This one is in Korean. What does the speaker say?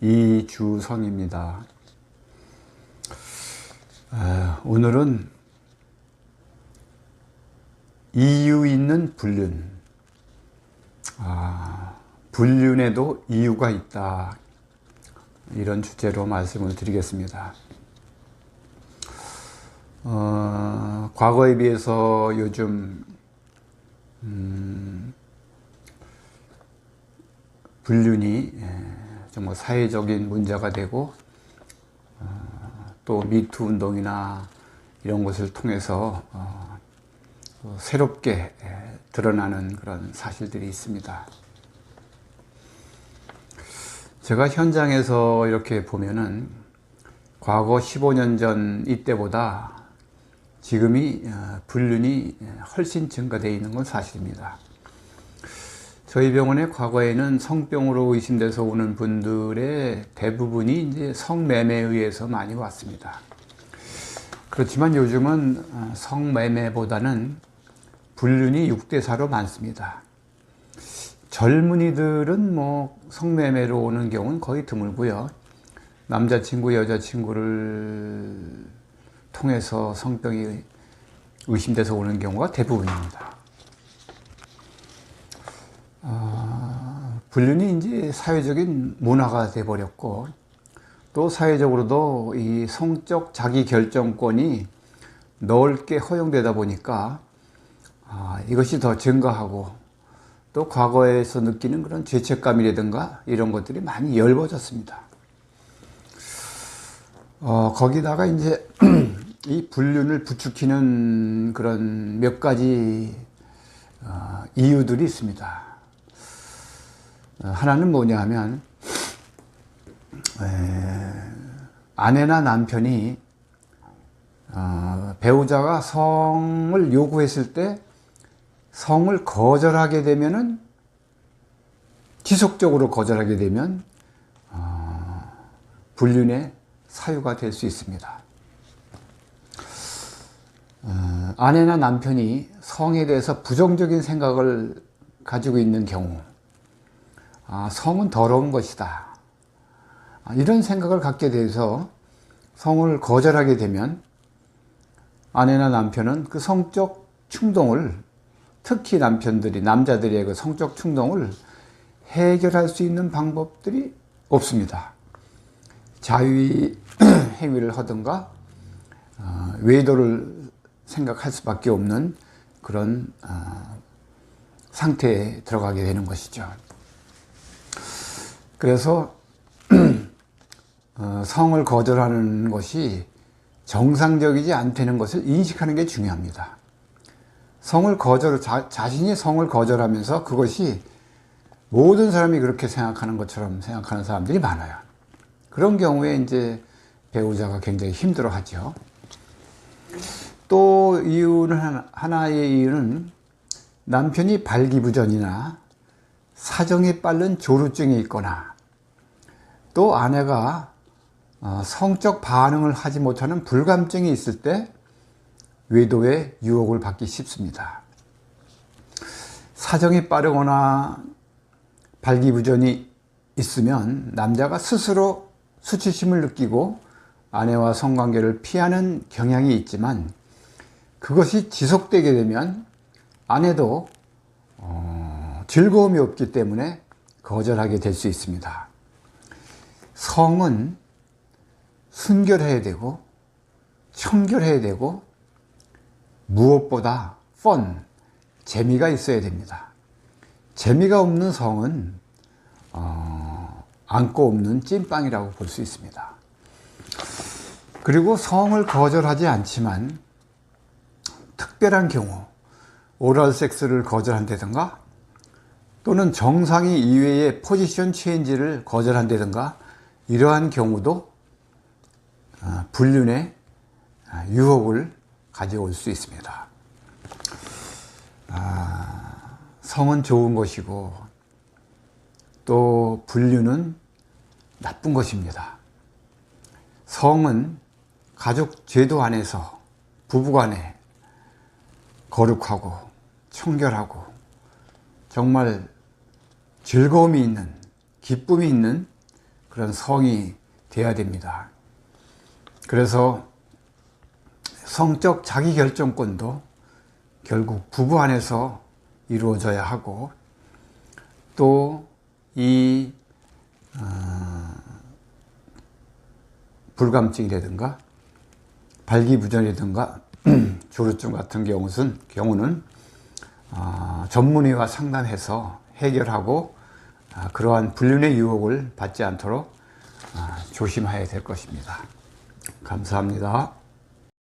이주성입니다. 아, 오늘은 이유 있는 불륜. 아, 불륜에도 이유가 있다. 이런 주제로 말씀을 드리겠습니다. 어, 과거에 비해서 요즘 음, 불륜이 예, 정말 사회적인 문제가 되고 어, 또 미투 운동이나 이런 것을 통해서 어, 새롭게 예, 드러나는 그런 사실들이 있습니다. 제가 현장에서 이렇게 보면은 과거 15년 전 이때보다 지금이 어, 불륜이 훨씬 증가되어 있는 건 사실입니다. 저희 병원에 과거에는 성병으로 의심돼서 오는 분들의 대부분이 이제 성매매에 의해서 많이 왔습니다. 그렇지만 요즘은 어, 성매매보다는 불륜이 6대 4로 많습니다. 젊은이들은 뭐 성매매로 오는 경우는 거의 드물고요. 남자친구, 여자친구를 통해서 성병이 의심돼서 오는 경우가 대부분입니다. 불륜이 이제 사회적인 문화가 돼버렸고 또 사회적으로도 이 성적 자기 결정권이 넓게 허용되다 보니까 아, 이것이 더 증가하고 또 과거에서 느끼는 그런 죄책감이라든가 이런 것들이 많이 열버졌습니다. 어, 거기다가 이제 이 불륜을 부추기는 그런 몇 가지 어, 이유들이 있습니다. 어, 하나는 뭐냐 하면 에, 아내나 남편이 어, 배우자가 성을 요구했을 때 성을 거절하게 되면은 지속적으로 거절하게 되면 어, 불륜의 사유가 될 수 있습니다. 어, 아내나 남편이 성에 대해서 부정적인 생각을 가지고 있는 경우, 아, 성은 더러운 것이다. 아, 이런 생각을 갖게 돼서 성을 거절하게 되면 아내나 남편은 그 성적 충동을 특히 남편들이 남자들의 그 성적 충동을 해결할 수 있는 방법들이 없습니다. 자위 행위를 하든가 어, 외도를 생각할 수밖에 없는 그런 어, 상태에 들어가게 되는 것이죠. 그래서 어, 성을 거절하는 것이 정상적이지 않다는 것을 인식하는 게 중요합니다. 성을 거절, 자, 자신이 성을 거절하면서 그것이 모든 사람이 그렇게 생각하는 것처럼 생각하는 사람들이 많아요. 그런 경우에 이제 배우자가 굉장히 힘들어 하죠. 또 이유는 하나, 하나의 이유는 남편이 발기부전이나 사정이 빠른 조루증이 있거나 또 아내가 어, 성적 반응을 하지 못하는 불감증이 있을 때 외도의 유혹을 받기 쉽습니다. 사정이 빠르거나 발기부전이 있으면 남자가 스스로 수치심을 느끼고 아내와 성관계를 피하는 경향이 있지만 그것이 지속되게 되면 아내도 어, 즐거움이 없기 때문에 거절하게 될 수 있습니다. 성은 순결해야 되고 청결해야 되고 무엇보다 펀, 재미가 있어야 됩니다. 재미가 없는 성은 어, 안고 없는 찐빵이라고 볼 수 있습니다. 그리고 성을 거절하지 않지만 특별한 경우 오럴 섹스를 거절한다든가 또는 정상이 이외의 포지션 체인지를 거절한다든가 이러한 경우도 어, 불륜의 유혹을 가져올 수 있습니다. 아, 성은 좋은 것이고 또 분류는 나쁜 것입니다. 성은 가족 제도 안에서 부부간에 거룩하고 청결하고 정말 즐거움이 있는 기쁨이 있는 그런 성이 돼야 됩니다. 그래서 성적 자기 결정권도 결국 부부 안에서 이루어져야 하고 또이 어, 불감증이라든가 발기부전이라든가 조루증 같은 경우는 경우는 아, 전문의와 상담해서 해결하고 아, 그러한 불륜의 유혹을 받지 않도록 아, 조심해야 될 것입니다. 감사합니다.